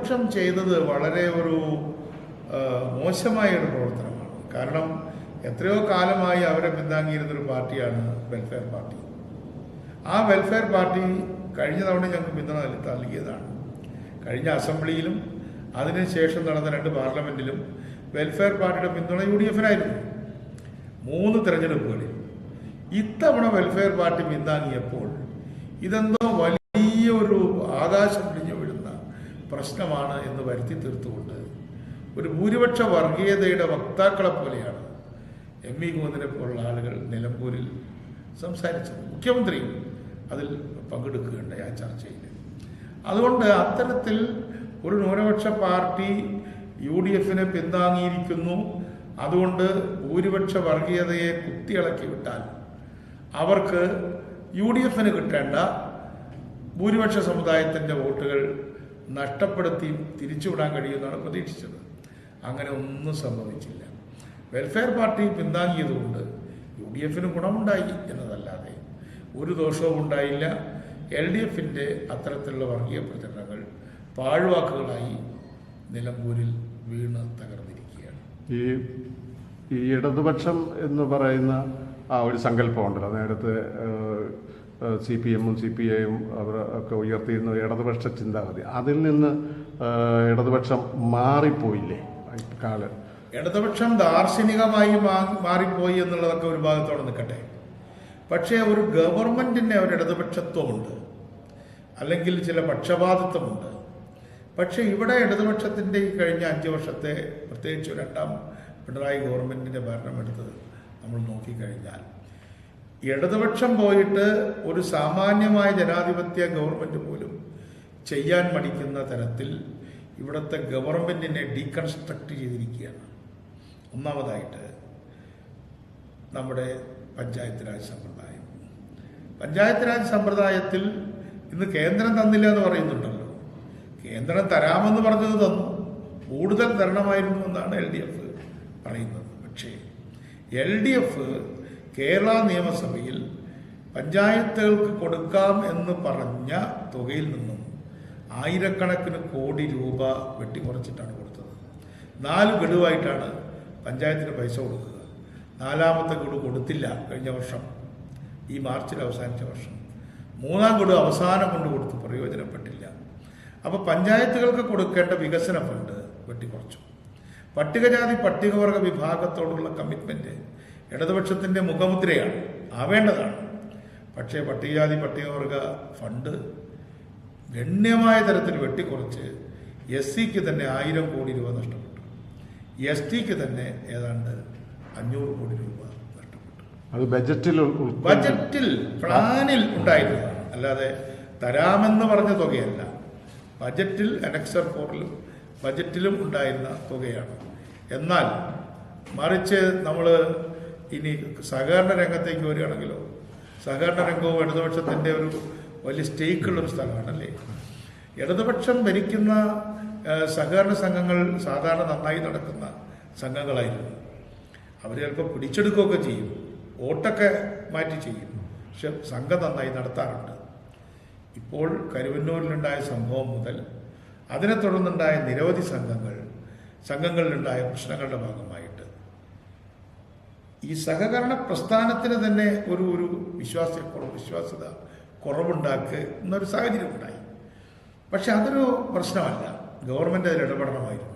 പ്രതിപക്ഷം ചെയ്തത് വളരെ ഒരു മോശമായ ഒരു പ്രവർത്തനമാണ്. കാരണം എത്രയോ കാലമായി അവരെ പിന്താങ്ങിയിരുന്നൊരു പാർട്ടിയാണ് വെൽഫെയർ പാർട്ടി. ആ വെൽഫെയർ പാർട്ടി കഴിഞ്ഞ തവണ ഞങ്ങൾക്ക് പിന്തുണ നൽകി- നൽകിയതാണ്. കഴിഞ്ഞ അസംബ്ലിയിലും അതിനുശേഷം നടന്ന രണ്ട് പാർലമെന്റിലും വെൽഫെയർ പാർട്ടിയുടെ പിന്തുണ യു ഡി എഫിനായിരുന്നു മൂന്ന് തിരഞ്ഞെടുപ്പുകളിൽ. ഇത്തവണ വെൽഫെയർ പാർട്ടി പിന്താങ്ങിയപ്പോൾ ഇതെന്തോ വലിയ ഒരു ആകാശം പിടിഞ്ഞു പ്രശ്നമാണ് എന്ന് വരുത്തി തീർത്തുകൊണ്ട് ഒരു ഭൂരിപക്ഷ വർഗീയതയുടെ വക്താക്കളെ പോലെയാണ് എം വി ഗോവിന്ദനെ പോലുള്ള ആളുകൾ നിലമ്പൂരിൽ സംസാരിച്ചത്. മുഖ്യമന്ത്രി അതിൽ പങ്കെടുക്കുകയുണ്ടായി ആ ചർച്ചയിൽ. അതുകൊണ്ട് അത്തരത്തിൽ ഒരു ന്യൂനപക്ഷ പാർട്ടി യു ഡി എഫിനെ പിന്താങ്ങിയിരിക്കുന്നു. അതുകൊണ്ട് ഭൂരിപക്ഷ വർഗീയതയെ കുത്തിയിളക്കി വിട്ടാൽ അവർക്ക് യു ഡി എഫിന് കിട്ടേണ്ട ഭൂരിപക്ഷ സമുദായത്തിന്റെ വോട്ടുകൾ നഷ്ടപ്പെടുത്തി തിരിച്ചുവിടാൻ കഴിയുമെന്നാണ് പ്രതീക്ഷിച്ചത്. അങ്ങനെ ഒന്നും സംഭവിച്ചില്ല. വെൽഫെയർ പാർട്ടി പിന്താങ്ങിയതുകൊണ്ട് യു ഡി എഫിന് ഗുണമുണ്ടായി എന്നതല്ലാതെ ഒരു ദോഷവും ഉണ്ടായില്ല. എൽ ഡി എഫിന്റെ അത്തരത്തിലുള്ള വർഗീയ പ്രചരണങ്ങൾ പാഴ്വാക്കുകളായി നിലമ്പൂരിൽ വീണ് തകർന്നിരിക്കുകയാണ്. ഈ ഈ ഇടതുപക്ഷം എന്ന് പറയുന്ന ആ ഒരു സങ്കല്പമുണ്ടല്ലോ. നേരത്തെ സി പി എമ്മും സി പി ഐയും അവർ ഒക്കെ ഉയർത്തിയിരുന്ന ഇടതുപക്ഷ ചിന്താഗതി. അതിൽ നിന്ന് ഇടതുപക്ഷം മാറിപ്പോയില്ലേ? കാല. ഇടതുപക്ഷം ദാർശനികമായി മാറിപ്പോയി എന്നുള്ളതൊക്കെ ഒരു ഭാഗത്തോടെ നിൽക്കട്ടെ. പക്ഷേ ഒരു ഗവൺമെന്റിന്റെ ഒരു ഇടതുപക്ഷത്വമുണ്ട്. അല്ലെങ്കിൽ ചില പക്ഷപാതിത്വമുണ്ട്. പക്ഷേ ഇവിടെ ഇടതുപക്ഷത്തിന്റെ ഈ കഴിഞ്ഞ അഞ്ച് വർഷത്തെ പ്രത്യേകിച്ച് രണ്ടാം പിണറായി ഗവൺമെന്റിന്റെ ഭരണമെടുത്തത് നമ്മൾ നോക്കിക്കഴിഞ്ഞാൽ ഇടതുപക്ഷം പോയിട്ട് ഒരു സാമാന്യമായ ജനാധിപത്യ ഗവൺമെന്റ് പോലും ചെയ്യാൻ മടിക്കുന്ന തരത്തിൽ ഇവിടുത്തെ ഗവൺമെന്റിനെ ഡീകൺസ്ട്രക്ട് ചെയ്തിരിക്കുകയാണ്. ഒന്നാമതായിട്ട് നമ്മുടെ പഞ്ചായത്ത് രാജ് സമ്പ്രദായം. പഞ്ചായത്ത് രാജ് സമ്പ്രദായത്തിൽ ഇന്ന് കേന്ദ്രം തന്നില്ല എന്ന് പറയുന്നുണ്ടല്ലോ. കേന്ദ്രം തരാമെന്ന് പറഞ്ഞത് തന്നു. കൂടുതൽ തരണമായിരുന്നു എന്നാണ് എൽ ഡി എഫ് പറയുന്നത്. പക്ഷേ എൽ ഡി എഫ് കേരള നിയമസഭയിൽ പഞ്ചായത്തുകൾക്ക് കൊടുക്കാം എന്ന് പറഞ്ഞ തുകയിൽ നിന്നും ആയിരക്കണക്കിന് കോടി രൂപ വെട്ടിക്കുറച്ചിട്ടാണ് കൊടുത്തത്. നാല് ഗഡുവായിട്ടാണ് പഞ്ചായത്തിന് പൈസ കൊടുക്കുക. നാലാമത്തെ ഗഡു കൊടുത്തില്ല കഴിഞ്ഞ വർഷം. ഈ മാർച്ചിൽ അവസാനിച്ച വർഷം. മൂന്നാം ഗഡു അവസാനം കൊണ്ട് കൊടുത്തു പ്രയോജനപ്പെട്ടില്ല. അപ്പോൾ പഞ്ചായത്തുകൾക്ക് കൊടുക്കേണ്ട വികസന ഫണ്ട് വെട്ടിക്കുറച്ചു. പട്ടികജാതി പട്ടികവർഗ വിഭാഗത്തോടുള്ള കമ്മിറ്റ്മെന്റ് ഇടതുപക്ഷത്തിന്റെ മുഖമുദ്രയാണ്. ആവേണ്ടതാണ്. പക്ഷേ പട്ടികജാതി പട്ടികവർഗ ഫണ്ട് ഗണ്യമായ തരത്തിൽ വെട്ടിക്കുറച്ച് എസ് സിക്ക് തന്നെ ആയിരം കോടി രൂപ നഷ്ടപ്പെട്ടു. എസ് ടിക്ക് തന്നെ ഏതാണ്ട് അഞ്ഞൂറ് കോടി രൂപ നഷ്ടപ്പെട്ടു. അത് ബജറ്റിൽ. ബജറ്റിൽ പ്ലാനിൽ ഉണ്ടായിരുന്നതാണ്. അല്ലാതെ തരാമെന്ന് പറഞ്ഞ തുകയല്ല. ബജറ്റിൽ അനക്സർ ഫോറിലും ബജറ്റിലും ഉണ്ടായിരുന്ന തുകയാണ്. എന്നാൽ മറിച്ച് നമ്മൾ ഇനി സഹകരണ രംഗത്തേക്ക് വരികയാണെങ്കിലോ സഹകരണ രംഗവും ഇടതുപക്ഷത്തിന്റെ ഒരു വലിയ സ്റ്റേക്കുള്ളൊരു സ്ഥലമാണല്ലേ? ഇടതുപക്ഷം ഭരിക്കുന്ന സഹകരണ സംഘങ്ങൾ സാധാരണ നന്നായി നടക്കുന്ന സംഘങ്ങളായിരുന്നു. അവർ ചിലപ്പോൾ പിടിച്ചെടുക്കുകയൊക്കെ ചെയ്യും വോട്ടൊക്കെ മാറ്റി ചെയ്യും പക്ഷെ സംഘം നന്നായി നടത്താറുണ്ട്. ഇപ്പോൾ കരുവന്നൂരിലുണ്ടായ സംഭവം മുതൽ അതിനെ തുടർന്നുണ്ടായ നിരവധി സംഘങ്ങൾ സംഘങ്ങളിലുണ്ടായ പ്രശ്നങ്ങളുടെ ഭാഗമായിട്ട് ഈ സഹകരണ പ്രസ്ഥാനത്തിന് തന്നെ ഒരു ഒരു വിശ്വാസ വിശ്വാസ്യത കുറവുണ്ടാക്കുക എന്നൊരു സാഹചര്യം ഉണ്ടായി. പക്ഷെ അതൊരു പ്രശ്നമല്ല. ഗവൺമെന്റ് അതിൽ ഇടപെടണമായിരുന്നു.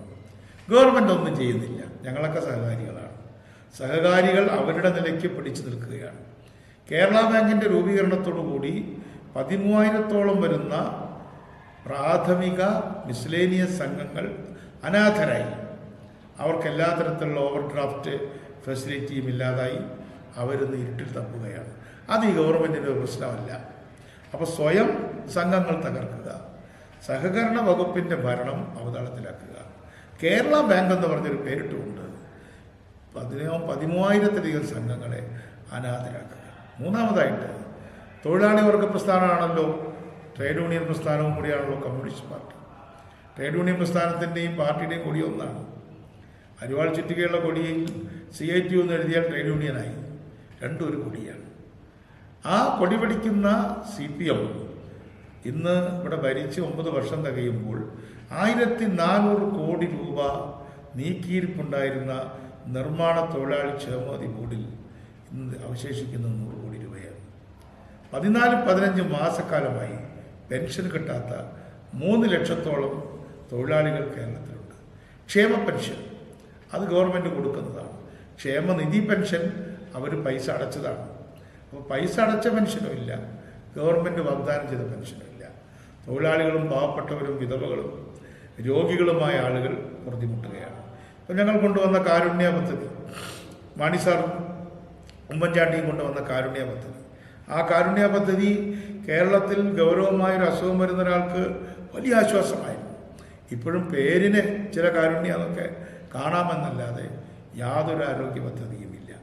ഗവൺമെന്റ് ഒന്നും ചെയ്യുന്നില്ല. ഞങ്ങളൊക്കെ സഹകാരികളാണ്. സഹകാരികൾ അവരുടെ നിലയ്ക്ക് പിടിച്ചു നിൽക്കുകയാണ്. കേരള ബാങ്കിന്റെ രൂപീകരണത്തോടുകൂടി പതിമൂവായിരത്തോളം വരുന്ന പ്രാഥമിക മിസ്ലേനിയസ് സംഘങ്ങൾ അനാഥരായി. അവർക്ക് എല്ലാ തരത്തിലുള്ള ഓവർ ഡ്രാഫ്റ്റ് ഫെസിലിറ്റിയും ഇല്ലാതായി അവരൊന്ന് ഇരുട്ടിൽ തപ്പുകയാണ്. അത് ഈ ഗവൺമെന്റിന്റെ ഒരു പ്രശ്നമല്ല. അപ്പോൾ സ്വയം സംഘങ്ങൾ തകർക്കുക. സഹകരണ വകുപ്പിന്റെ ഭരണം അവതാളത്തിലാക്കുക. കേരള ബാങ്ക് എന്ന് പറഞ്ഞൊരു പേരിട്ടുകൊണ്ട് പതിനോ പതിമൂവായിരത്തിലധികം സംഘങ്ങളെ അനാഥരാക്കുക. മൂന്നാമതായിട്ട് തൊഴിലാളി വർഗ പ്രസ്ഥാനമാണല്ലോ. ട്രേഡ് യൂണിയൻ പ്രസ്ഥാനവും കൂടിയാണല്ലോ കമ്മ്യൂണിസ്റ്റ് പാർട്ടി. ട്രേഡ് യൂണിയൻ പ്രസ്ഥാനത്തിന്റെയും പാർട്ടിയുടെയും കൂടി ഒന്നാണ്. അരിവാൾ ചുറ്റികയുള്ള കൊടിയിൽ സി ഐ ടി എന്ന് എഴുതിയാൽ ട്രേഡ് യൂണിയനായി രണ്ടും ഒരു കൊടിയാണ്. ആ കൊടി പിടിക്കുന്ന സി പി എം ഇന്ന് ഇവിടെ ഭരിച്ച് ഒമ്പത് വർഷം തികയുമ്പോൾ ആയിരത്തി നാനൂറ് കോടി രൂപ നീക്കിയിരിപ്പുണ്ടായിരുന്ന നിർമ്മാണ തൊഴിലാളി ക്ഷേമനിധി ബോർഡിൽ ഇന്ന് അവശേഷിക്കുന്ന നൂറ് കോടി രൂപയാണ്. പതിനാല് പതിനഞ്ച് മാസക്കാലമായി പെൻഷൻ കിട്ടാത്ത മൂന്ന് ലക്ഷത്തോളം തൊഴിലാളികൾ കേരളത്തിലുണ്ട്. ക്ഷേമ പെൻഷൻ അത് ഗവൺമെന്റ് കൊടുക്കുന്നതാണ്. ക്ഷേമനിധി പെൻഷൻ അവർ പൈസ അടച്ചതാണ്. അപ്പോൾ പൈസ അടച്ച പെൻഷനും ഇല്ല. ഗവൺമെന്റ് വാഗ്ദാനം ചെയ്ത പെൻഷനും ഇല്ല. തൊഴിലാളികളും പാവപ്പെട്ടവരും വിധവകളും രോഗികളുമായ ആളുകൾ ബുദ്ധിമുട്ടുകയാണ് അപ്പോൾ ഞങ്ങൾ കൊണ്ടുവന്ന കാരുണ്യ പദ്ധതി മാണി സാർ ഉമ്മൻചാണ്ടിയും കൊണ്ടുവന്ന കാരുണ്യ പദ്ധതി. ആ കാരുണ്യ പദ്ധതി കേരളത്തിൽ ഗൗരവമായൊരു അസുഖം വരുന്ന ഒരാൾക്ക് വലിയ ആശ്വാസമായിരുന്നു. ഇപ്പോഴും പേരിന് ചില കാരുണ്യ എന്നൊക്കെ കാണാമെന്നല്ലാതെ യാതൊരു ആരോഗ്യ പദ്ധതിയുമില്ല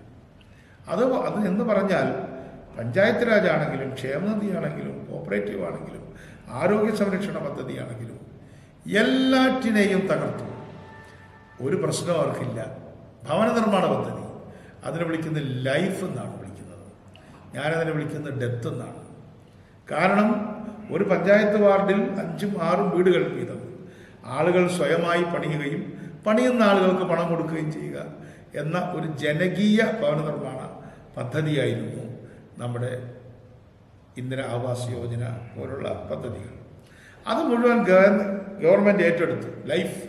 അത് അത് എന്ന് പറഞ്ഞാൽ പഞ്ചായത്ത് രാജ് ആണെങ്കിലും ക്ഷേമനിധി ആണെങ്കിലും കോപ്പറേറ്റീവ് ആണെങ്കിലും ആരോഗ്യ സംരക്ഷണ പദ്ധതിയാണെങ്കിലും എല്ലാറ്റിനെയും തകർത്തു. ഒരു പ്രശ്നം അവർക്കില്ല. ഭവന നിർമ്മാണ പദ്ധതി. അതിനെ വിളിക്കുന്നത് ലൈഫ് എന്നാണ് വിളിക്കുന്നത്. ഞാനതിനെ വിളിക്കുന്നത് ഡെത്ത് എന്നാണ്. കാരണം ഒരു പഞ്ചായത്ത് വാർഡിൽ അഞ്ചും ആറും വീടുകൾ വീതം. ആളുകൾ സ്വയമായി പണിയുകയും പണിയുന്ന ആളുകൾക്ക് പണം കൊടുക്കുകയും ചെയ്യുക എന്ന ഒരു ജനകീയ ഭവന നിർമ്മാണ പദ്ധതിയായിരുന്നു നമ്മുടെ ഇന്ദിര ആവാസ് യോജന പോലുള്ള പദ്ധതികൾ. അത് മുഴുവൻ ഗവൺമെന്റ് ഏറ്റെടുത്തു. ലൈഫ്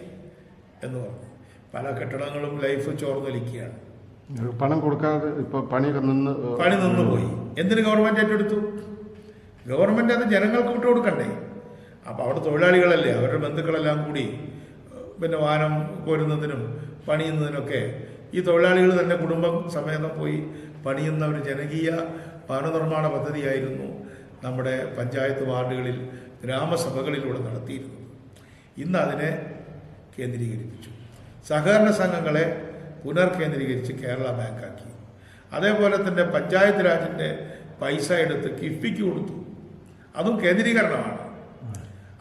എന്ന് പറഞ്ഞു. പല കെട്ടിടങ്ങളും ലൈഫ് ചോർന്നൊലിക്കുകയാണ് പണം കൊടുക്കാതെ ഇപ്പൊ പണി നിന്ന് പണി നിന്നുപോയി എന്തിന് ഗവൺമെന്റ് ഏറ്റെടുത്തു? ഗവൺമെന്റ് അത് ജനങ്ങൾക്ക് വിട്ടു കൊടുക്കണ്ടേ അപ്പോൾ അവിടെ തൊഴിലാളികളല്ലേ അവരുടെ ബന്ധുക്കളെല്ലാം കൂടി പിന്നെ വാനം കോരുന്നതിനും പണിയുന്നതിനൊക്കെ ഈ തൊഴിലാളികൾ തന്നെ കുടുംബം സമേതം പോയി പണിയുന്ന ഒരു ജനകീയ ഭവനനിർമ്മാണ പദ്ധതിയായിരുന്നു നമ്മുടെ പഞ്ചായത്ത് വാർഡുകളിൽ ഗ്രാമസഭകളിലൂടെ നടത്തിയിരുന്നത്. ഇന്ന് അതിനെ കേന്ദ്രീകരിപ്പിച്ചു. സഹകരണ സംഘങ്ങളെ പുനർകേന്ദ്രീകരിച്ച് കേരള ബാങ്കാക്കി. അതേപോലെ തന്നെ പഞ്ചായത്ത് രാജിന്റെ പൈസ എടുത്ത് കിഫ്ബിക്ക് കൊടുത്തു. അതും കേന്ദ്രീകരണമാണ്.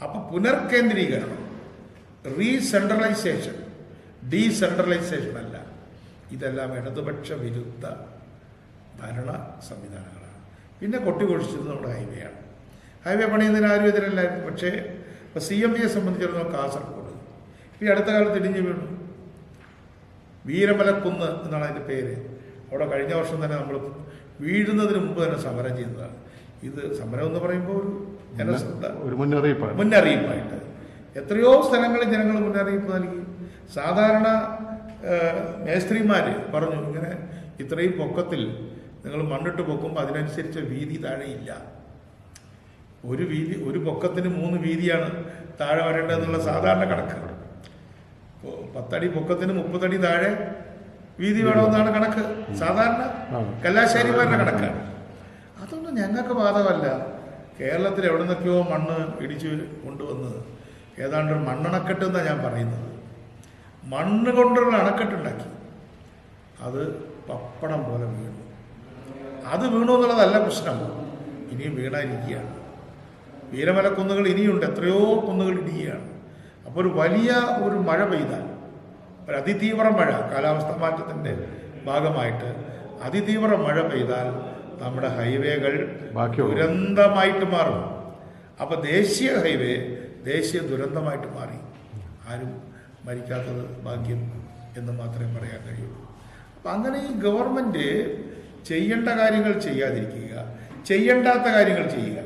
അപ്പം പുനർകേന്ദ്രീകരണം. റീസെൻട്രലൈസേഷൻ. ഡീസെൻട്രലൈസേഷൻ അല്ല ഇതെല്ലാം ഇടതുപക്ഷ വിരുദ്ധ ഭരണ സംവിധാനങ്ങളാണ്. പിന്നെ കൊട്ടിക്കൊഴിച്ചത് നമ്മുടെ ഹൈവേ ആണ്. ഹൈവേ പണിയുന്നതിന് ആരും എതിരല്ലായിരുന്നു. പക്ഷേ ഇപ്പോൾ സി എം പിയെ സംബന്ധിച്ചിടത്തോളം കാസർഗോഡ്. ഈ അടുത്ത കാലത്ത് ഇടിഞ്ഞു വീണു. വീരമലക്കുന്ന് എന്നാണ് അതിന്റെ പേര്. അവിടെ കഴിഞ്ഞ വർഷം തന്നെ നമ്മൾ വീഴുന്നതിന് മുമ്പ് തന്നെ സമരം ചെയ്യുന്നതാണ്. ഇത് സമരം എന്ന് പറയുമ്പോൾ ഒരു ജനശ്രദ്ധ. ഒരു മുന്നറിയിപ്പാണ്. മുന്നറിയിപ്പായിട്ട്. എത്രയോ സ്ഥലങ്ങളിൽ ജനങ്ങൾ മുന്നറിയിപ്പ് നൽകി. സാധാരണ മേസ്ത്രിമാർ മേസ്ത്രിമാര് പറഞ്ഞു ഇങ്ങനെ ഇത്രയും പൊക്കത്തിൽ നിങ്ങൾ മണ്ണിട്ട് പൊക്കുമ്പോൾ അതിനനുസരിച്ച് വീതി താഴെയില്ല. ഒരു വീതി ഒരു പൊക്കത്തിന് മൂന്ന് വീതിയാണ് താഴെ വരേണ്ടതെന്നുള്ള സാധാരണ കണക്ക്. പത്തടി പൊക്കത്തിന് മുപ്പത്തടി താഴെ വീതി വേണമെന്നാണ് കണക്ക്. സാധാരണ ആ. കല്ലാശ്ശേരിമാരുടെ കണക്കാണ്. അതൊന്നും ഞങ്ങൾക്ക് ബാധകമല്ല. കേരളത്തിൽ എവിടെ നിന്നൊക്കെയോ മണ്ണ് ഇടിച്ച് കൊണ്ടുവന്നത് ഏതാണ്ട് ഒരു മണ്ണണക്കെട്ട് എന്നാണ് ഞാൻ പറയുന്നത്. മണ്ണ് കൊണ്ടുള്ള അണക്കെട്ടുണ്ടാക്കി അത് പപ്പടം പോലെ വീണു. അത് വീണു എന്നുള്ളതല്ല പ്രശ്നം. ഇനിയും വീണായിരിക്കുകയാണ് വീരമലക്കുന്നുകൾ ഇനിയുണ്ട്. എത്രയോ കുന്നുകൾ ഇടിയുകയാണ്. അപ്പോൾ ഒരു വലിയ ഒരു മഴ പെയ്താൽ ഒരു അതിതീവ്ര മഴ കാലാവസ്ഥ മാറ്റത്തിന്റെ ഭാഗമായിട്ട് അതിതീവ്ര മഴ പെയ്താൽ നമ്മുടെ ഹൈവേകൾ. ദുരന്തമായിട്ട് മാറും. അപ്പോൾ ദേശീയ ഹൈവേ ദേശീയ ദുരന്തമായിട്ട് മാറി. ആരും മരിക്കാത്തത് ഭാഗ്യം എന്ന് മാത്രമേ പറയാൻ കഴിയുള്ളൂ. അപ്പം അങ്ങനെ ഈ ഗവൺമെന്റ് ചെയ്യേണ്ട കാര്യങ്ങൾ ചെയ്യാതിരിക്കുക ചെയ്യേണ്ടാത്ത കാര്യങ്ങൾ ചെയ്യുക.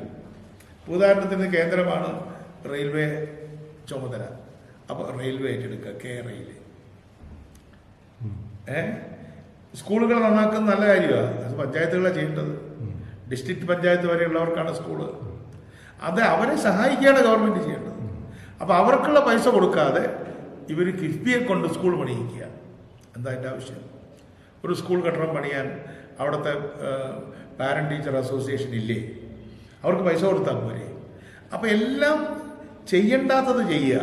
ഉദാഹരണത്തിന് കേന്ദ്രമാണ് റെയിൽവേ ചുമതല. അപ്പോൾ റെയിൽവേ ഏറ്റെടുക്കുക കെ റെയിൽ ഏ? സ്കൂളുകൾ നന്നാക്കുന്നത് നല്ല കാര്യമാണ് അത് പഞ്ചായത്തുകളാണ് ചെയ്യേണ്ടത്. ഡിസ്ട്രിക്ട് പഞ്ചായത്ത് വരെയുള്ളവർക്കാണ് സ്കൂൾ. അത് അവരെ സഹായിക്കുകയാണ് ഗവൺമെന്റ് ചെയ്യേണ്ടത്. അപ്പോൾ അവർക്കുള്ള പൈസ കൊടുക്കാതെ ഇവർ കിഫ്ബിയെ കൊണ്ട് സ്കൂൾ പണിയിക്കുക. എന്താ അതിന്റെ ആവശ്യം? ഒരു സ്കൂൾ കെട്ടിടം പണിയാൻ അവിടുത്തെ പാരന്റ് ടീച്ചർ അസോസിയേഷൻ ഇല്ലേ? അവർക്ക് പൈസ കൊടുത്താൽ പോരെ. അപ്പോൾ എല്ലാം ചെയ്യണ്ടാത്തത് ചെയ്യുക.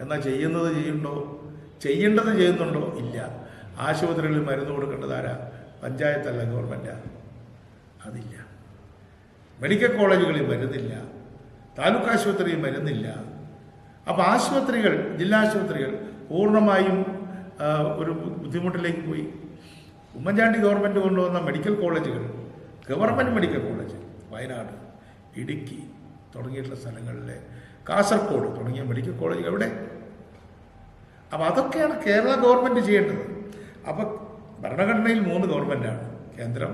എന്നാൽ ചെയ്യുന്നത് ചെയ്യുന്നുണ്ടോ? ചെയ്യേണ്ടത് ചെയ്യുന്നുണ്ടോ? ഇല്ല. ആശുപത്രികളിൽ മരുന്ന് കൊടുക്കേണ്ടത് ആരാ? പഞ്ചായത്തല്ല ഗവൺമെന്റാ അതില്ല. മെഡിക്കൽ കോളേജുകളിൽ വരുന്നില്ല. താലൂക്ക് ആശുപത്രിയിൽ വരുന്നില്ല. അപ്പോൾ ആശുപത്രികൾ ജില്ലാ ആശുപത്രികൾ പൂർണമായും ഒരു ബുദ്ധിമുട്ടിലേക്ക് പോയി. ഉമ്മൻചാണ്ടി ഗവൺമെന്റ് കൊണ്ടുവന്ന മെഡിക്കൽ കോളേജുകൾ government medical college Wayanad Idukki തുടങ്ങിയിട്ടുള്ള സ്ഥലങ്ങളിലെ കാസർഗോഡ് തുടങ്ങിയ മെഡിക്കൽ കോളേജ് എവിടെ? അപ്പോൾ അതൊക്കെയാണ് കേരള ഗവൺമെന്റ് ചെയ്യേണ്ടത്. അപ്പം ഭരണഘടനയിൽ മൂന്ന് ഗവൺമെന്റാണ് കേന്ദ്രം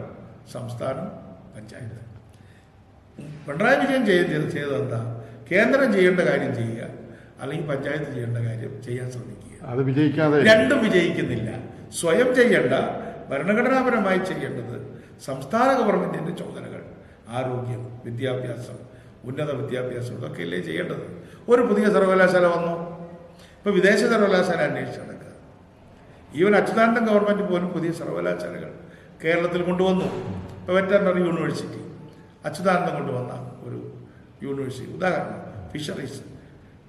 സംസ്ഥാനം പഞ്ചായത്ത്. പിണറായി വിജയൻ ചെയ്ത് ചെയ്തത് എന്താ കേന്ദ്രം ചെയ്യേണ്ട കാര്യം ചെയ്യുക അല്ലെങ്കിൽ പഞ്ചായത്ത് ചെയ്യേണ്ട കാര്യം ചെയ്യാൻ ശ്രമിക്കുക. അത് വിജയിക്കാതെ രണ്ടും വിജയിക്കുന്നില്ല. സ്വയം ചെയ്യേണ്ട ഭരണഘടനാപരമായി ചെയ്യേണ്ടത് സംസ്ഥാന ഗവൺമെന്റിന്റെ ചുമതലകൾ ആരോഗ്യം വിദ്യാഭ്യാസം ഉന്നത വിദ്യാഭ്യാസം ഇതൊക്കെ ഇതൊക്കെയല്ലേ ചെയ്യേണ്ടത്. ഒരു പുതിയ സർവകലാശാല വന്നു. ഇപ്പൊ വിദേശ സർവകലാശാല അന്വേഷിച്ച് നടക്കുക. ഈവൻ അച്യുതാനന്ദൻ ഗവൺമെന്റ് പോലും പുതിയ സർവകലാശാലകൾ കേരളത്തിൽ കൊണ്ടുവന്നു. ഇപ്പൊ വെറ്ററിനറി യൂണിവേഴ്സിറ്റി. അച്യുതാനന്ദൻ കൊണ്ടുവന്ന ഒരു യൂണിവേഴ്സിറ്റി ഉദാഹരണം ഫിഷറീസ്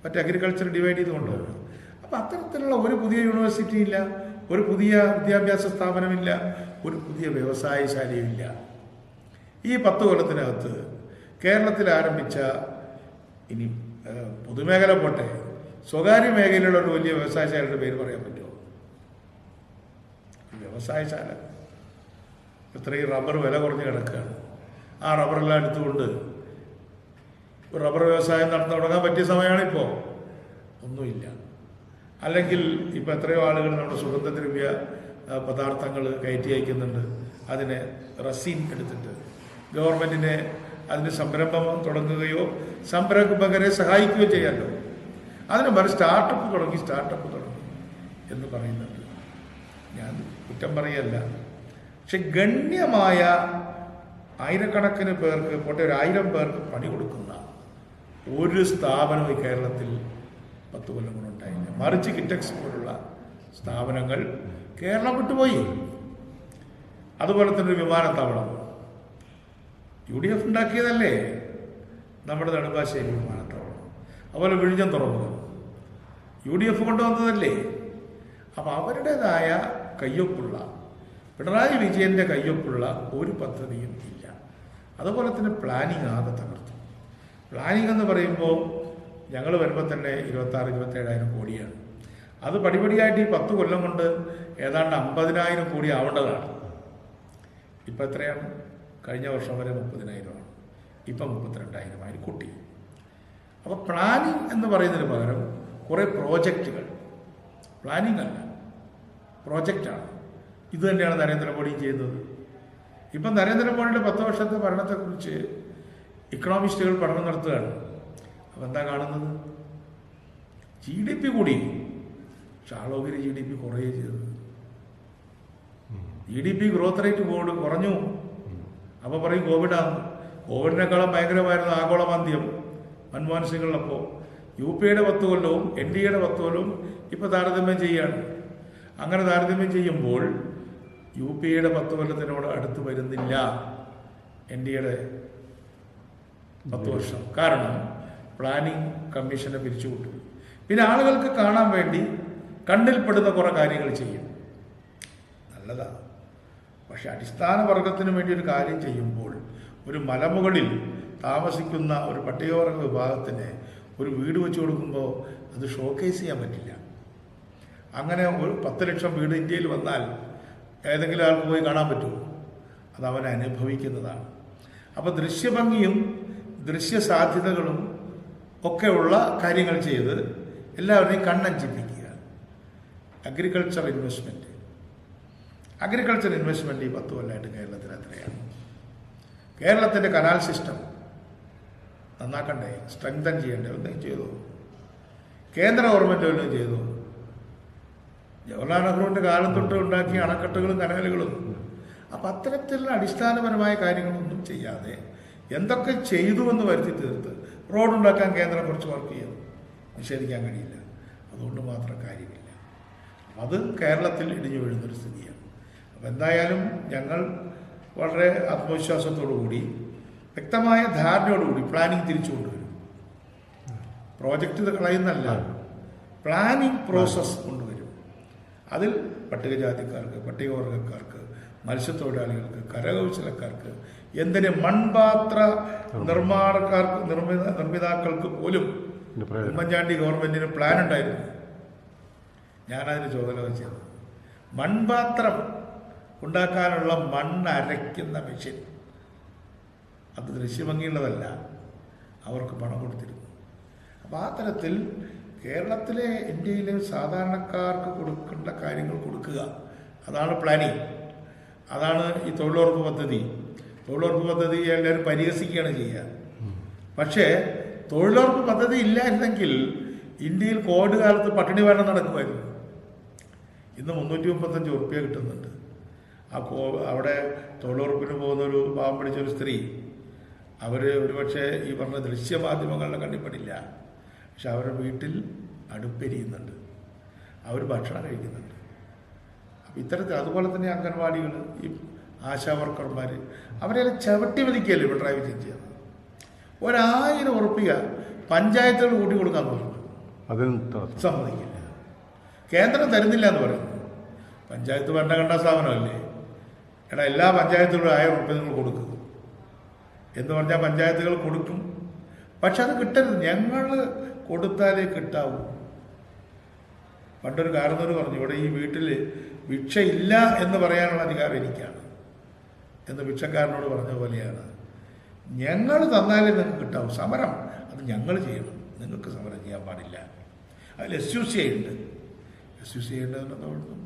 മറ്റേ അഗ്രികൾച്ചർ ഡിവൈഡ് ചെയ്ത് കൊണ്ടുവന്നു. അപ്പം അത്തരത്തിലുള്ള ഒരു പുതിയ യൂണിവേഴ്സിറ്റി ഇല്ല ഒരു പുതിയ വിദ്യാഭ്യാസ സ്ഥാപനമില്ല ഒരു പുതിയ വ്യവസായശാലയുമില്ല ഈ പത്ത് കൊല്ലത്തിനകത്ത് കേരളത്തിൽ ആരംഭിച്ച ഇനി പൊതുമേഖല പോട്ടെ സ്വകാര്യ മേഖലയിലുള്ള ഒരു വലിയ വ്യവസായശാലയുടെ പേര് പറയാൻ പറ്റുമോ? വ്യവസായശാല. ഇത്രയും റബ്ബർ വില കുറഞ്ഞ് കിടക്കുകയാണ്. ആ റബ്ബറെല്ലാം എടുത്തുകൊണ്ട് റബ്ബർ വ്യവസായം നടന്നു തുടങ്ങാൻ പറ്റിയ സമയമാണ് ഇപ്പോൾ ഒന്നുമില്ല. അല്ലെങ്കിൽ ഇപ്പോൾ എത്രയോ ആളുകൾ നമ്മുടെ സുഗന്ധദ്രവ്യ പദാർത്ഥങ്ങൾ കയറ്റി അയക്കുന്നുണ്ട്. അതിനെ റസീൻ എടുത്തിട്ട്. ഗവൺമെന്റിനെ അതിന് സംരംഭം തുടങ്ങുകയോ സംരംഭകരെ സഹായിക്കുകയോ ചെയ്യാമല്ലോ അതിന് ഒരു സ്റ്റാർട്ടപ്പ് തുടങ്ങി സ്റ്റാർട്ടപ്പ് തുടങ്ങി എന്ന് പറയുന്നുണ്ട്. ഞാൻ കുറ്റം പറയല്ല. പക്ഷെ ഗണ്യമായ ആയിരക്കണക്കിന് പേർക്ക് പോട്ടെ ഒരു ആയിരം പേർക്ക് പണി കൊടുക്കുന്ന ഒരു സ്ഥാപനം ഈ കേരളത്തിൽ പത്ത് കൊല്ലം കൊണ്ടുണ്ടായില്ല മറിച്ച് കിറ്റക്സ് പോലുള്ള സ്ഥാപനങ്ങൾ കേരളം വിട്ടുപോയി. അതുപോലെ തന്നെ ഒരു വിമാനത്താവളം. യു ഡി എഫ് ഉണ്ടാക്കിയതല്ലേ? നമ്മുടെ നെടുമ്പാശ്ശേരി വിമാനത്താവളം. അതുപോലെ വിഴിഞ്ഞം തുറമുഖം. യു ഡി എഫ് കൊണ്ടുവന്നതല്ലേ? അപ്പം അവരുടേതായ കയ്യൊപ്പുള്ള പിണറായി വിജയന്റെ കയ്യൊപ്പുള്ള ഒരു പദ്ധതിയും അതുപോലെ തന്നെ പ്ലാനിങ് ആകെ തകർത്തു. പ്ലാനിങ് എന്ന് പറയുമ്പോൾ ഞങ്ങൾ വരുമ്പോൾ തന്നെ ഇരുപത്താറ് ഇരുപത്തേഴായിരം കോടിയാണ്. അത് പടിപടിയായിട്ട് ഈ പത്ത് കൊല്ലം കൊണ്ട് ഏതാണ്ട് അമ്പതിനായിരം കോടി ആവേണ്ടതാണ്. ഇപ്പം എത്രയാണ്? കഴിഞ്ഞ വർഷം വരെ മുപ്പതിനായിരമാണ് ഇപ്പം മുപ്പത്തിരണ്ടായിരമായി കൂട്ടി. അപ്പോൾ പ്ലാനിങ് എന്ന് പറയുന്നതിന് പകരം കുറേ പ്രോജക്റ്റുകൾ പ്ലാനിങ് അല്ല പ്രോജക്റ്റാണ് ഇത് തന്നെയാണ് നരേന്ദ്രമോദിയും ചെയ്യുന്നത്. ഇപ്പം നരേന്ദ്രമോദിയുടെ പത്ത് വർഷത്തെ ഭരണത്തെക്കുറിച്ച് ഇക്കണോമിസ്റ്റുകൾ പഠനം നടത്തുകയാണ്. അപ്പം എന്താ കാണുന്നത്? ജി ഡി പി കൂടി. ഷാളോഗിരി ജി ഡി പി കുറയുകയും ചെയ്തത്. G D P growth rate കൂട് കുറഞ്ഞു. അപ്പോൾ പറയും കോവിഡാണ് കോവിഡിനേക്കാളും ഭയങ്കരമായിരുന്നു ആഗോള മാന്ദ്യം മൻമോഹൻ സിംഗുള്ളപ്പോൾ യു പി എയുടെ പത്ത് കൊല്ലവും എൻ ഡി എയുടെ പത്ത് കൊല്ലവും ഇപ്പോൾ താരതമ്യം ചെയ്യുകയാണ്. അങ്ങനെ താരതമ്യം ചെയ്യുമ്പോൾ യു പി എയുടെ പത്ത് കൊല്ലത്തിനോട് അടുത്ത് വരുന്നില്ല. എൻ ഡി എയുടെ പത്ത് വർഷം. കാരണം പ്ലാനിംഗ് കമ്മീഷനെ പിരിച്ചുവിട്ടു. പിന്നെ ആളുകൾക്ക് കാണാൻ വേണ്ടി കണ്ണിൽപ്പെടുന്ന കുറേ കാര്യങ്ങൾ ചെയ്യും. നല്ലതാണ് പക്ഷെ അടിസ്ഥാന വർഗത്തിന് വേണ്ടി ഒരു കാര്യം ചെയ്യുമ്പോൾ ഒരു മലമുകളിൽ താമസിക്കുന്ന ഒരു പട്ടികവർഗ വിഭാഗത്തിന് ഒരു വീട് വെച്ച് കൊടുക്കുമ്പോൾ അത് ഷോക്കേസ് ചെയ്യാൻ പറ്റില്ല. അങ്ങനെ ഒരു പത്ത് ലക്ഷം വീട് ഇന്ത്യയിൽ വന്നാൽ ഏതെങ്കിലും ആൾക്ക് പോയി കാണാൻ പറ്റുമോ? അത് അവൻ അനുഭവിക്കുന്നതാണ്. അപ്പോൾ ദൃശ്യഭംഗിയും ദൃശ്യ സാധ്യതകളും ഒക്കെയുള്ള കാര്യങ്ങൾ ചെയ്ത് എല്ലാവരെയും കണ്ണഞ്ചിപ്പിക്കുക. അഗ്രികൾച്ചർ ഇൻവെസ്റ്റ്മെന്റ് അഗ്രികൾച്ചർ ഇൻവെസ്റ്റ്മെന്റ് ഈ പത്ത് കൊല്ലമായിട്ട് കേരളത്തിൽ അത്രയാണ്. കേരളത്തിന്റെ കനാൽ സിസ്റ്റം നന്നാക്കണ്ടേ? സ്ട്രെങ്തൻ ചെയ്യണ്ടേ? ഒന്നും ചെയ്തു? കേന്ദ്ര ഗവൺമെന്റ് ഒന്നും ചെയ്തു? ജവഹർലാൽ നെഹ്റുവിന്റെ കാലത്തൊട്ട് ഉണ്ടാക്കിയ അണക്കെട്ടുകളും കനാലുകളും. അപ്പം അത്തരത്തിലുള്ള അടിസ്ഥാനപരമായ കാര്യങ്ങളൊന്നും ചെയ്യാതെ എന്തൊക്കെ ചെയ്തു എന്ന് വരുത്തി തീർത്ത് റോഡ് ഉണ്ടാക്കാൻ കേന്ദ്രം കുറച്ച് വർക്ക് ചെയ്യുന്നു നിഷേധിക്കാൻ കഴിയില്ല. അതുകൊണ്ട് മാത്രം കാര്യമില്ല. അത് കേരളത്തിൽ ഇടിഞ്ഞു വീഴുന്നൊരു സ്ഥിതിയാണ്. അപ്പം എന്തായാലും ഞങ്ങൾ വളരെ ആത്മവിശ്വാസത്തോടു കൂടി വ്യക്തമായ ധാരണയോടുകൂടി പ്ലാനിങ് തിരിച്ചു കൊണ്ടുവരും പ്രോജക്റ്റ് ഇത് കളയുന്നല്ല പ്ലാനിങ് പ്രോസസ്സ് കൊണ്ടുവരും. അതിൽ പട്ടികജാതിക്കാർക്ക് പട്ടികവർഗക്കാർക്ക് മത്സ്യത്തൊഴിലാളികൾക്ക് കരകൗശലക്കാർക്ക് എന്തിന് മൺപാത്ര നിർമ്മാണക്കാർക്ക് നിർമ്മിത നിർമ്മിതാക്കൾക്ക് പോലും ഉമ്മൻചാണ്ടി ഗവൺമെന്റിന് പ്ലാൻ ഉണ്ടായിരുന്നു. ഞാനതിന് ചോദന വെച്ചത് മൺപാത്രം ഉണ്ടാക്കാനുള്ള മണ്ണ് അരയ്ക്കുന്ന മെഷീൻ അത് ദൃശ്യഭംഗിയുള്ളതല്ല. അവർക്ക് പണം കൊടുത്തിരുന്നു. അപ്പം ആ തരത്തിൽ കേരളത്തിലെ ഇന്ത്യയിലെ സാധാരണക്കാർക്ക് കൊടുക്കേണ്ട കാര്യങ്ങൾ കൊടുക്കുക. അതാണ് പ്ലാനിങ് അതാണ് ഈ തൊഴിലുറപ്പ് പദ്ധതി. തൊഴിലുറപ്പ് പദ്ധതി എല്ലാവരും പരിഹസിക്കുകയാണ് ചെയ്യുക. പക്ഷേ തൊഴിലുറപ്പ് പദ്ധതി ഇല്ലായിരുന്നെങ്കിൽ ഇന്ത്യയിൽ കോവിഡ് കാലത്ത് പട്ടിണി വേണം നടക്കുമായിരുന്നു. ഇന്ന് മുന്നൂറ്റി മുപ്പത്തഞ്ച് ഉറുപ്പ്യ കിട്ടുന്നുണ്ട്. ആ കോ അവിടെ തൊഴിലുറപ്പിന് പോകുന്നൊരു പാവം പിടിച്ചൊരു സ്ത്രീ അവർ ഒരുപക്ഷെ ഈ പറഞ്ഞ ദൃശ്യമാധ്യമങ്ങളുടെ കണ്ടിപ്പെടില്ല. പക്ഷെ അവരുടെ വീട്ടിൽ അടുപ്പെരിയുന്നുണ്ട്. അവർ ഭക്ഷണം കഴിക്കുന്നുണ്ട്. അപ്പം ഇത്തരത്തിൽ അതുപോലെ തന്നെ അംഗൻവാടികൾ ഈ ആശാ വർക്കർമാർ അവരെല്ലാം ചവിട്ടി വലിക്കുകയല്ലേ ഇവിടെ ഡ്രൈവ് ചെയ്യുന്നത്? ഒരായിരം ഉറപ്പിക പഞ്ചായത്തുകൾ കൂട്ടി കൊടുക്കാൻ പറഞ്ഞു അതിന്. സമ്മതിക്കില്ല. കേന്ദ്രം തരുന്നില്ല എന്ന് പറയുന്നു. പഞ്ചായത്ത് ഭരണഘടനാ സ്ഥാപനമല്ലേ? എടാ എല്ലാ പഞ്ചായത്തുകളും ആയിരം ഉറുപ്പ്യ നിങ്ങൾ കൊടുക്കും. എന്ന് പറഞ്ഞാൽ പഞ്ചായത്തുകൾ കൊടുക്കും. പക്ഷെ അത് കിട്ടരുത്. ഞങ്ങൾ കൊടുത്താലേ കിട്ടാവൂ. പണ്ടൊരു കാരണവർ പറഞ്ഞു ഇവിടെ ഈ വീട്ടിൽ ഭിക്ഷ ഇല്ല എന്ന് പറയാനുള്ള അധികാരം എനിക്കാണ്. എന്ന് ഭിക്ഷക്കാരനോട് പറഞ്ഞ പോലെയാണ്. ഞങ്ങൾ തന്നാലേ നിങ്ങൾക്ക് കിട്ടാവും. സമരം അത് ഞങ്ങൾ ചെയ്യണം. നിങ്ങൾക്ക് സമരം ചെയ്യാൻ പാടില്ല. അതിൽ എസ് യു സി ഉണ്ട്. എസ് യു സി കുഴപ്പം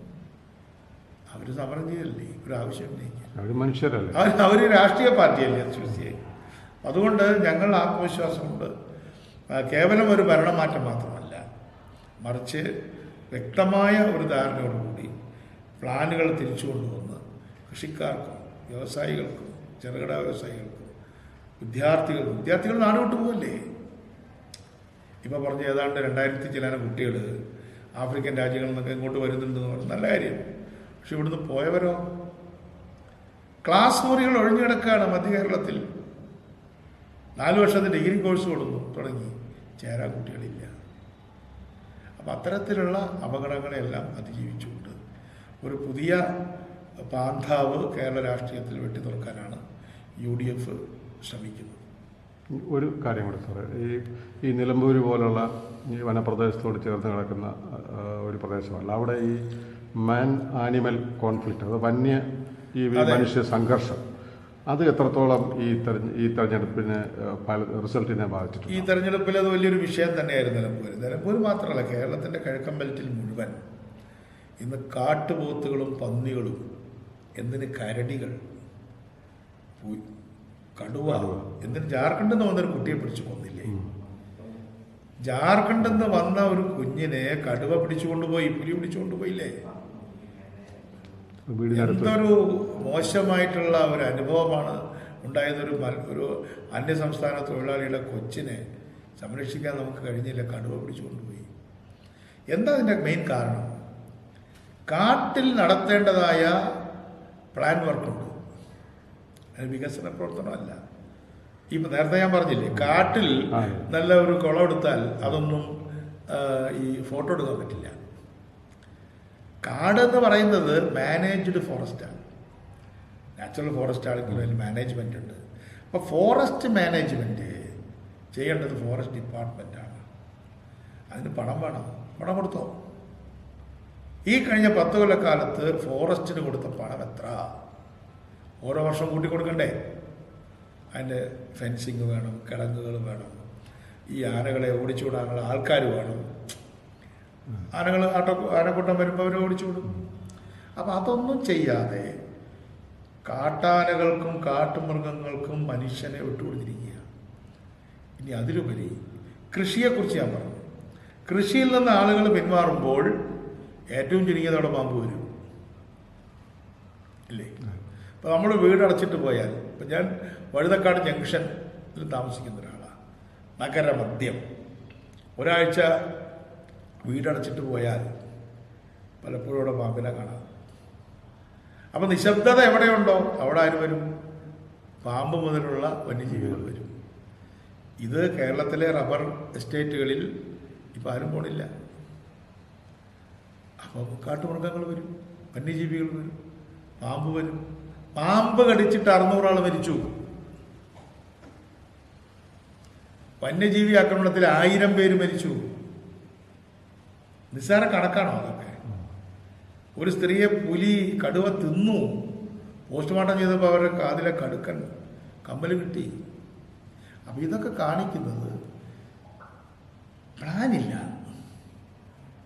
അവർ സമരം ചെയ്യല്ലേ? ഒരു ആവശ്യം ഉന്നയിക്കുക അവർ രാഷ്ട്രീയ പാർട്ടിയല്ലേ എസ് യു സി അതുകൊണ്ട് ഞങ്ങൾ ആത്മവിശ്വാസമുണ്ട്. കേവലം ഒരു ഭരണമാറ്റം മാത്രമല്ല. മറിച്ച് വ്യക്തമായ ഒരു ധാരണയോടുകൂടി പ്ലാനുകൾ തിരിച്ചു കൊണ്ടുവന്ന് കൃഷിക്കാർക്കും വ്യവസായികൾക്കും ചെറുകിട വ്യവസായികൾക്കും വിദ്യാർത്ഥികൾക്കും വിദ്യാർത്ഥികൾ നാട് വിട്ടു പോകല്ലേ ഇപ്പോൾ പറഞ്ഞ ഏതാണ്ട് രണ്ടായിരത്തി ചിലാന കുട്ടികൾ ആഫ്രിക്കൻ രാജ്യങ്ങളിൽ നിന്നൊക്കെ ഇങ്ങോട്ട് വരുന്നുണ്ടെന്ന് പറഞ്ഞു നല്ല കാര്യം. പക്ഷെ ഇവിടുന്ന് പോയവരോ? ക്ലാസ് മുറികൾ ഒഴിഞ്ഞു കിടക്കുകയാണ് മധ്യ കേരളത്തിൽ. നാല് വർഷത്തെ ഡിഗ്രി കോഴ്സ് കൊടുന്നു തുടങ്ങി. ചേരാൻ കുട്ടികളില്ല അപ്പം അത്തരത്തിലുള്ള അപകടങ്ങളെല്ലാം അതിജീവിച്ചുകൊണ്ട് ഒരു പുതിയ പാന്താവ് കേരള രാഷ്ട്രീയത്തിൽ വെട്ടി തുറക്കാനാണ് യു ഡി എഫ് ശ്രമിക്കുന്നത്. ഒരു കാര്യം കൂടി സാറേ. ഈ ഈ നിലമ്പൂർ പോലുള്ള ഈ വനപ്രദേശത്തോട് ചേർന്ന് കിടക്കുന്ന ഒരു പ്രദേശമല്ല. അവിടെ ഈ മാൻ ആനിമൽ കോൺഫ്ലിക്റ്റ് അത് വന്യ ഈ. മനുഷ്യ സംഘർഷം അത് എത്രത്തോളം ഈ ഈ തെരഞ്ഞെടുപ്പിന് റിസൾട്ടിനെ റിസൾട്ടിനെ ഈ ബാധിച്ചിട്ടുണ്ട് തെരഞ്ഞെടുപ്പിൽ അത് വലിയൊരു വിഷയം തന്നെയായിരുന്നു നിലമ്പൂർ നിലമ്പൂർ മാത്രമല്ല കേരളത്തിന്റെ കിഴക്കൻ ബെൽറ്റിൽ മുഴുവൻ ഇന്ന് കാട്ടുപോത്തുകളും പന്നികളും എന്തിന് കരടികൾ കടുവ എന്തിന് ജാർഖണ്ഡിൽ നിന്ന് വന്നൊരു കുട്ടിയെ പിടിച്ചു കൊന്നില്ലേ? ജാർഖണ്ഡിൽ നിന്ന് വന്ന ഒരു കുഞ്ഞിനെ കടുവ പിടിച്ചുകൊണ്ടുപോയി പുലി പിടിച്ചുകൊണ്ടുപോയില്ലേ വീടിനടുത്ത് എന്തൊരു മോശമായിട്ടുള്ള ഒരു അനുഭവമാണ് ഉണ്ടായത് ഒരു ഒരു അന്യസംസ്ഥാന തൊഴിലാളിയുടെ കൊച്ചിനെ സംരക്ഷിക്കാൻ നമുക്ക് കഴിഞ്ഞില്ല കടുവ പിടിച്ചു കൊണ്ടുപോയി എന്താ അതിന്റെ മെയിൻ കാരണം? കാട്ടിൽ നടത്തേണ്ടതായ പ്ലാൻ വർക്കുണ്ട് അത് വികസന പ്രവർത്തനമല്ല. ഇപ്പം നേരത്തെ ഞാൻ പറഞ്ഞില്ലേ കാട്ടിൽ. നല്ല ഒരു കുളം എടുത്താൽ അതൊന്നും ഈ ഫോട്ടോ എടുക്കാൻ പറ്റില്ല. കാട് എന്ന് പറയുന്നത് മാനേജ്ഡ് ഫോറസ്റ്റാണ് നാച്ചുറൽ ഫോറസ്റ്റ് ആണെങ്കിലും അതിൽ മാനേജ്മെന്റ് ഉണ്ട്. അപ്പോൾ ഫോറസ്റ്റ് മാനേജ്മെന്റ് ചെയ്യേണ്ടത് ഫോറസ്റ്റ് ഡിപ്പാർട്ട്മെന്റാണ് അതിന് പണം വേണം. പണം കൊടുത്തോ? ഈ കഴിഞ്ഞ പത്ത് കൊല്ലക്കാലത്ത് ഫോറസ്റ്റിന് കൊടുത്ത പണം എത്ര? ഓരോ വർഷം കൂട്ടി കൊടുക്കണ്ടേ? അതിന്റെ ഫെൻസിങ് വേണം കിടങ്ങുകൾ വേണം. ഈ ആനകളെ ഓടിച്ചുവിടാനുള്ള ആൾക്കാർ വേണം. ആനകൾ ആട്ട ആനക്കൂട്ടം വരുമ്പോൾ അവർ ഓടിച്ചുവിടും അപ്പം അതൊന്നും ചെയ്യാതെ കാട്ടാനകൾക്കും കാട്ടുമൃഗങ്ങൾക്കും മനുഷ്യനെ വിട്ടുകൊടുത്തിരിക്കുക ഇനി അതിലുപരി കൃഷിയെക്കുറിച്ച് ഞാൻ പറഞ്ഞു. കൃഷിയിൽ നിന്ന് ആളുകൾ പിന്മാറുമ്പോൾ ഏറ്റവും ചുരുങ്ങിയതോടെ പാമ്പ് വരും. ഇല്ലേ? അപ്പോൾ നമ്മൾ വീട് അടച്ചിട്ട് പോയാൽ ഇപ്പം ഞാൻ വഴുതക്കാട് ജംഗ്ഷനിൽ താമസിക്കുന്ന ഒരാളാണ് നഗരമദ്യം ഒരാഴ്ച വീടടച്ചിട്ട് പോയാൽ പലപ്പോഴും അവിടെ പാമ്പിനെ കാണാം. അപ്പം നിശബ്ദത എവിടെയുണ്ടോ അവിടെ ആര് വരും? പാമ്പ് മുതലുള്ള വന്യജീവികൾ വരും. ഇത് കേരളത്തിലെ റബ്ബർ എസ്റ്റേറ്റുകളിൽ ഇപ്പം ആരും പോണില്ല. അപ്പോൾ കാട്ടുമൃഗങ്ങൾ വരും വന്യജീവികൾ വരും പാമ്പ് വരും. പാമ്പ് കടിച്ചിട്ട് അറുന്നൂറാൾ മരിച്ചു. വന്യജീവി ആക്രമണത്തിൽ ആയിരം പേര് മരിച്ചു. നിസ്സാര കണക്കാണോ അതൊക്കെ? ഒരു സ്ത്രീയെ പുലി കടുവ തിന്നു പോസ്റ്റ്മോർട്ടം ചെയ്തപ്പോൾ അവരുടെ കാതിലെ കടുക്കൻ കമ്മൽ കിട്ടി. അപ്പം ഇതൊക്കെ കാണിക്കുന്നത് പ്ലാനില്ല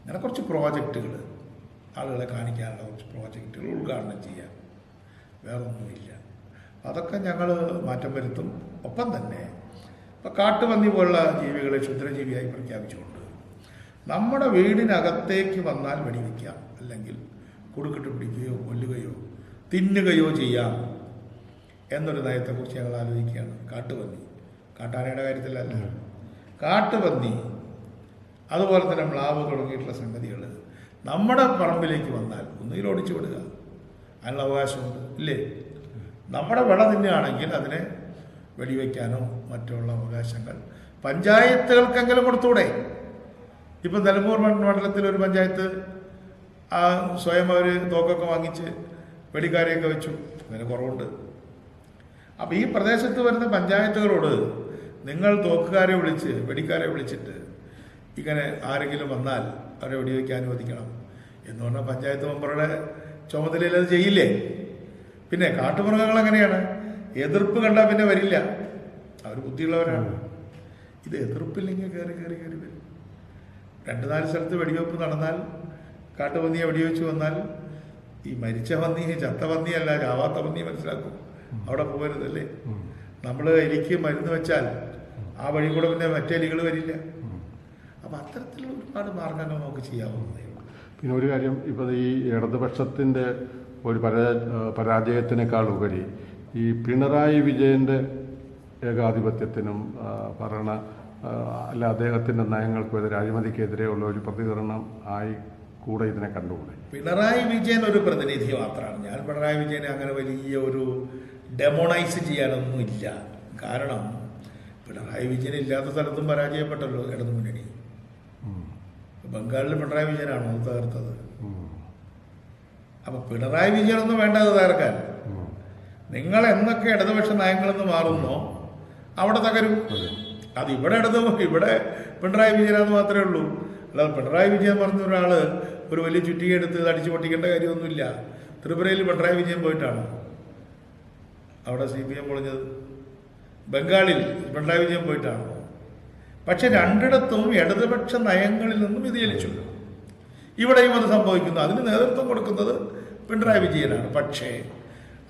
അങ്ങനെ കുറച്ച് പ്രോജക്റ്റുകൾ ആളുകളെ കാണിക്കാനുള്ള കുറച്ച് പ്രോജക്റ്റുകൾ ഉദ്ഘാടനം ചെയ്യാം. വേറൊന്നുമില്ല. അതൊക്കെ ഞങ്ങൾ മാറ്റം വരുത്തും. ഒപ്പം തന്നെ ഇപ്പോൾ കാട്ടുപന്നി പോലുള്ള ജീവികളെ ക്ഷുദ്രജീവിയായി പ്രഖ്യാപിച്ചുകൊണ്ട് നമ്മുടെ വീടിനകത്തേക്ക് വന്നാൽ വെടിവെക്കാം. അല്ലെങ്കിൽ കുടുക്കിട്ട് പിടിക്കുകയോ കൊല്ലുകയോ തിന്നുകയോ ചെയ്യാം എന്നൊരു നയത്തെക്കുറിച്ച് ഞങ്ങൾ ആലോചിക്കുകയാണ്. കാട്ടുപന്നി. കാട്ടാനയുടെ കാര്യത്തിലല്ല. കാട്ടുപന്നി. അതുപോലെ തന്നെ മ്ലാവ് തുടങ്ങിയിട്ടുള്ള സംഗതികൾ നമ്മുടെ പറമ്പിലേക്ക് വന്നാൽ ഒന്നുകിൽ ഓടിച്ചു വിടുക. അതിനുള്ള അവകാശമുണ്ട്. ഇല്ലേ? നമ്മുടെ വിള തിന്നുകയാണെങ്കിൽ അതിനെ വെടിവെക്കാനോ മറ്റുള്ള അവകാശങ്ങൾ പഞ്ചായത്തുകൾക്കെങ്കിലും കൊടുത്തൂടെ ഇപ്പം നിലമ്പൂർ മണ്ഡ- മണ്ഡലത്തിൽ ഒരു പഞ്ചായത്ത് ആ സ്വയം അവർ തോക്കൊക്കെ വാങ്ങിച്ച് വെടിക്കാരെയൊക്കെ വെച്ചു. അങ്ങനെ കുറവുണ്ട്. അപ്പം ഈ പ്രദേശത്ത് വരുന്ന പഞ്ചായത്തുകളോട് നിങ്ങൾ തോക്കുകാരെ വിളിച്ച് വെടിക്കാരെ വിളിച്ചിട്ട് ഇങ്ങനെ ആരെങ്കിലും വന്നാൽ അവരെ വെടിവെക്കാൻ അനുവദിക്കണം എന്ന് പറഞ്ഞാൽ പഞ്ചായത്ത് മെമ്പറുടെ ചുമതലയിൽ അത് ചെയ്യില്ലേ? പിന്നെ കാട്ടുമൃഗങ്ങൾ അങ്ങനെയാണ് എതിർപ്പ് കണ്ടാൽ പിന്നെ വരില്ല. അവർ ബുദ്ധിയുള്ളവരാണ്. ഇത് എതിർപ്പില്ലെങ്കിൽ കയറി കയറി കയറി വരും. രണ്ട് നാല് സ്ഥലത്ത് വെടിവെപ്പ് നടന്നാൽ കാട്ടുപന്നിയെ വെടിവെച്ച് വന്നാൽ ഈ മരിച്ച പന്നി ചത്ത പന്നിയല്ല ചാവാത്ത പന്നി മനസ്സിലാക്കും. അവിടെ പോകരുതല്ലേ? നമ്മൾ എലിക്ക് മരുന്ന് വെച്ചാൽ ആ വഴി കൂടെ പിന്നെ മറ്റേ എലികൾ വരില്ല. അപ്പം അത്തരത്തിലുള്ള ഒരുപാട് മാർഗങ്ങൾ നമുക്ക് ചെയ്യാവുന്നതേ പിന്നെ ഒരു കാര്യം ഇപ്പോൾ ഈ ഇടതുപക്ഷത്തിന്റെ ഒരു പരാ പരാജയത്തിനേക്കാൾ ഉപരി ഈ പിണറായി വിജയന്റെ ഏകാധിപത്യത്തിനും ഭരണ അല്ല അദ്ദേഹത്തിന്റെ നയങ്ങൾക്കും അഴിമതിക്കെതിരെയുള്ള ഒരു പ്രതികരണം ആയി കൂടെ ഇതിനെ കണ്ടുകൂടെ? പിണറായി വിജയൻ ഒരു പ്രതിനിധി മാത്രമാണ്. ഞാൻ പിണറായി വിജയനെ അങ്ങനെ വലിയ ഒരു ഡെമോണൈസ് ചെയ്യാനൊന്നും ഇല്ല കാരണം പിണറായി വിജയൻ ഇല്ലാത്ത സ്ഥലത്തും പരാജയപ്പെട്ടല്ലോ ഇടതു മുന്നണി. ബംഗാളിൽ പിണറായി വിജയനാണോ അത് തകർത്തത്? അപ്പൊ പിണറായി വിജയനൊന്നും വേണ്ടത് തകർക്കാൻ. നിങ്ങൾ എന്നൊക്കെ ഇടതുപക്ഷ നയങ്ങളെന്ന് മാറുന്നോ അവിടെ തകരും. അത് ഇവിടെ ഇടത് ഇവിടെ പിണറായി വിജയനാന്ന് മാത്രമേ ഉള്ളൂ. അല്ലാതെ പിണറായി വിജയൻ പറഞ്ഞ ഒരാൾ ഒരു വലിയ ചുറ്റിക എടുത്ത് അടിച്ചു പൊട്ടിക്കേണ്ട കാര്യമൊന്നുമില്ല. ത്രിപുരയിൽ പിണറായി വിജയൻ പോയിട്ടാണ്. അവിടെ സി പി എം പൊളിഞ്ഞത്. ബംഗാളിൽ പിണറായി വിജയൻ പോയിട്ടാണ്. പക്ഷെ രണ്ടിടത്തും ഇടതുപക്ഷ നയങ്ങളിൽ നിന്നും വ്യതിചലിച്ചു ഇവിടെയും അത് സംഭവിക്കുന്നു. അതിന് നേതൃത്വം കൊടുക്കുന്നത് പിണറായി വിജയനാണ്. പക്ഷേ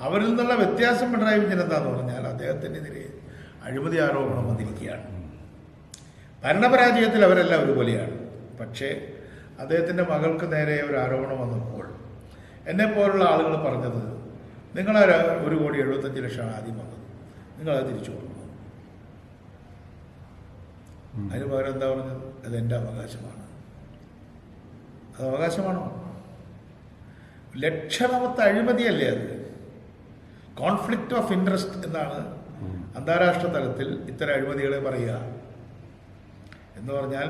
അവരിൽ നിന്നുള്ള വ്യത്യാസം പിണറായി വിജയൻ എന്താന്ന് പറഞ്ഞാൽ അദ്ദേഹത്തിനെതിരെ അഴിമതി ആരോപണം വന്നിരിക്കുകയാണ്. ഭരണപരാജയത്തിൽ അവരെല്ലാം ഒരുപോലെയാണ്. പക്ഷേ അദ്ദേഹത്തിന്റെ മകൾക്ക് നേരെ ഒരു ആരോപണം വന്നപ്പോൾ എന്നെപ്പോലുള്ള ആളുകൾ പറഞ്ഞത് നിങ്ങൾ ഒരു കോടി എഴുപത്തഞ്ച് ലക്ഷമാണ് ആദ്യം വന്നത് നിങ്ങളത് തിരിച്ചു കൊടുക്കണം അതിന് പകരം എന്താ പറഞ്ഞത്? അത് എന്റെ അവകാശമാണ്. അത് അവകാശമാണോ? ലക്ഷണമത്തെ അഴിമതിയല്ലേ അത്? കോൺഫ്ലിക്റ്റ് ഓഫ് ഇൻട്രസ്റ്റ് എന്നാണ് അന്താരാഷ്ട്ര തലത്തിൽ ഇത്തരം അഴിമതികളെ പറയുക. എന്ന് പറഞ്ഞാൽ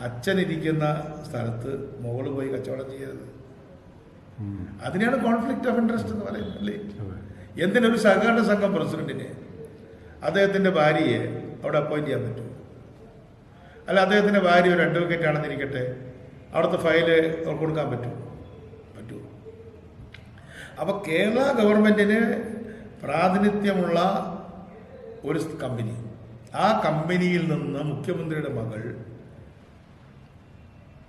അച്ഛൻ ഇരിക്കുന്ന സ്ഥലത്ത് മോൾ പോയി കച്ചവടം ചെയ്യരുത്. അതിനാണ് കോൺഫ്ലിക്റ്റ് ഓഫ് ഇൻട്രസ്റ്റ് എന്ന് പറയുന്നത് അല്ലേ? എന്തിനൊരു സഹകരണ സംഘം പ്രസിഡന്റിനെ അദ്ദേഹത്തിന്റെ ഭാര്യയെ അവിടെ അപ്പോയിന്റ് ചെയ്യാൻ പറ്റുമോ? അല്ല അദ്ദേഹത്തിന്റെ ഭാര്യ ഒരു അഡ്വക്കേറ്റ് ആണെന്നിരിക്കട്ടെ അവിടുത്തെ ഫയൽ കൊടുക്കാൻ പറ്റുമോ? പറ്റുമോ? അപ്പൊ കേരള ഗവൺമെന്റിന് പ്രാതിനിധ്യമുള്ള ഒരു കമ്പനി. ആ കമ്പനിയിൽ നിന്ന് മുഖ്യമന്ത്രിയുടെ മകൾ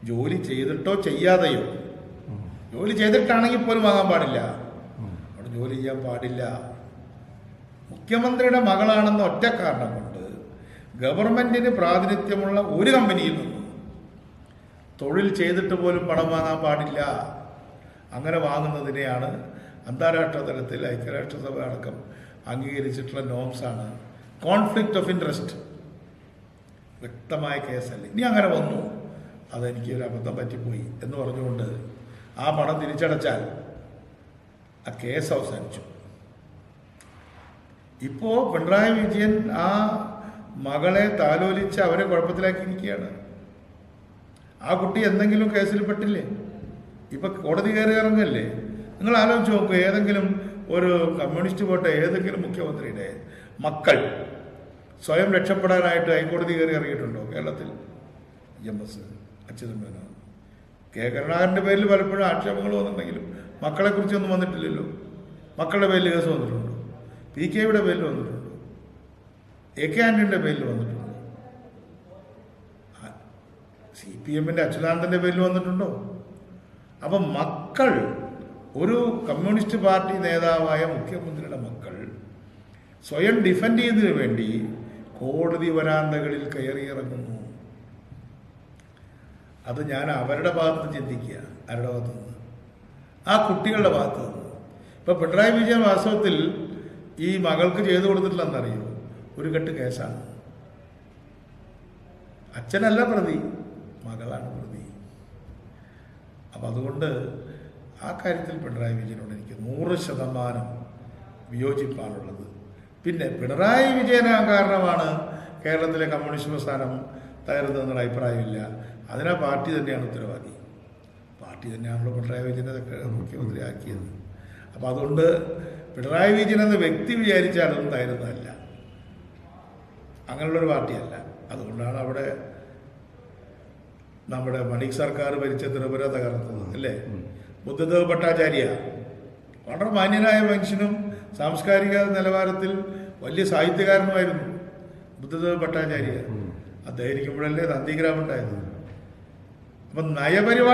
ജോലി ചെയ്തിട്ടോ ചെയ്യാതെയോ? ജോലി ചെയ്തിട്ടാണെങ്കിൽ പോലും വാങ്ങാൻ പാടില്ല. അവിടെ ജോലി ചെയ്യാൻ പാടില്ല. മുഖ്യമന്ത്രിയുടെ മകളാണെന്ന ഒറ്റ കാരണം കൊണ്ട് ഗവൺമെന്റിന് പ്രാതിനിധ്യമുള്ള ഒരു കമ്പനിയിൽ നിന്നും തൊഴിൽ ചെയ്തിട്ട് പോലും പണം വാങ്ങാൻ പാടില്ല. അങ്ങനെ വാങ്ങുന്നതിനെയാണ് അന്താരാഷ്ട്ര തലത്തിൽ ഐക്യരാഷ്ട്രസഭ അടക്കം അംഗീകരിച്ചിട്ടുള്ള നോംസാണ് കോൺഫ്ലിക്റ്റ് ഓഫ് ഇൻട്രസ്റ്റ് വ്യക്തമായ കേസല്ല. ഇനി അങ്ങനെ വന്നു. അതെനിക്ക് ഒരു അബദ്ധം പറ്റിപ്പോയി എന്ന് പറഞ്ഞുകൊണ്ട് ആ പണം തിരിച്ചടച്ചാൽ ആ കേസ് അവസാനിച്ചു. ഇപ്പോ പിണറായി വിജയൻ ആ മകളെ താലോലിച്ച് അവരെ കുഴപ്പത്തിലാക്കിയിരിക്കുകയാണ് ആ കുട്ടി എന്തെങ്കിലും കേസിൽ പെട്ടില്ലേ? ഇപ്പൊ കോടതി കയറി ഇറങ്ങല്ലേ? നിങ്ങൾ ആലോചിച്ച് നോക്കൂ ഏതെങ്കിലും ഒരു കമ്മ്യൂണിസ്റ്റ് പോട്ടെ ഏതെങ്കിലും മുഖ്യമന്ത്രിയുടെ മക്കൾ സ്വയം രക്ഷപ്പെടാനായിട്ട് ഹൈക്കോടതി കയറി ഇറങ്ങിയിട്ടുണ്ടോ കേരളത്തിൽ? എം എസ് അച്യുതൻ കെ കരുണാകരന്റെ പേരിൽ പലപ്പോഴും ആക്ഷേപങ്ങൾ വന്നിട്ടുണ്ടെങ്കിലും മക്കളെ കുറിച്ചൊന്നും വന്നിട്ടില്ലല്ലോ. മക്കളുടെ പേരിൽ കേസ് വന്നിട്ടുണ്ടോ? പി കെയുടെ പേരിൽ വന്നിട്ടുണ്ടോ? എ കെ ആന്റണിയുടെ പേരിൽ വന്നിട്ടുണ്ടോ? സി പി എമ്മിന്റെ അച്യുതാനന്ദന്റെ പേരിൽ വന്നിട്ടുണ്ടോ? അപ്പം മക്കൾ ഒരു കമ്മ്യൂണിസ്റ്റ് പാർട്ടി നേതാവായ മുഖ്യമന്ത്രിയുടെ മക്കൾ സ്വയം ഡിഫെൻഡ് ചെയ്യുന്നതിന് വേണ്ടി കോടതി വരാന്തകളിൽ കയറിയിറങ്ങുന്നു. അത് ഞാൻ അവരുടെ ഭാഗത്ത് ചിന്തിക്കുക. ആരുടെ ഭാഗത്തു നിന്ന്? ആ കുട്ടികളുടെ ഭാഗത്ത് നിന്ന്. ഇപ്പൊ പിണറായി വിജയൻ വാസ്തവത്തിൽ ഈ മകൾക്ക് ചെയ്തു കൊടുത്തിട്ടില്ലെന്നറിയോ? ഒരു കെട്ട് കേസാണ്. അച്ഛനല്ല പ്രതി. മകളാണ് പ്രതി. അപ്പം അതുകൊണ്ട് ആ കാര്യത്തിൽ പിണറായി വിജയനോട് എനിക്ക് നൂറ് ശതമാനം വിയോജിപ്പാണുള്ളത്. പിന്നെ പിണറായി വിജയൻ കാരണമാണ് കേരളത്തിലെ കമ്മ്യൂണിസ്റ്റ് പ്രസ്ഥാനം തകരുന്നതെന്നുള്ള അഭിപ്രായമില്ല. അതിനാ പാർട്ടി തന്നെയാണ് ഉത്തരവാദി. പാർട്ടി തന്നെയാണല്ലോ പിണറായി വിജയനെ മുഖ്യമന്ത്രി ആക്കിയത് അപ്പം അതുകൊണ്ട് പിണറായി വിജയൻ എന്ന വ്യക്തി വിചാരിച്ചാൽ അതൊന്നും തകരുന്നതല്ല. അങ്ങനെയുള്ളൊരു പാർട്ടിയല്ല. അതുകൊണ്ടാണ് അവിടെ നമ്മുടെ മണിക് സർക്കാർ ഭരിച്ച ത്രിപുര തകർത്തത് അല്ലേ? ബുദ്ധദേവ് ഭട്ടാചാര്യ. വളരെ മാന്യനായ മനുഷ്യനും സാംസ്കാരിക നിലവാരത്തിൽ വലിയ സാഹിത്യകാരനുമായിരുന്നു ബുദ്ധദേവ് ഭട്ടാചാര്യ. അദ്ദേഹം ഇരിക്കുമ്പോഴല്ലേ നന്ദിഗ്രാമുണ്ടായിരുന്നു അപ്പം നയപരിപാടി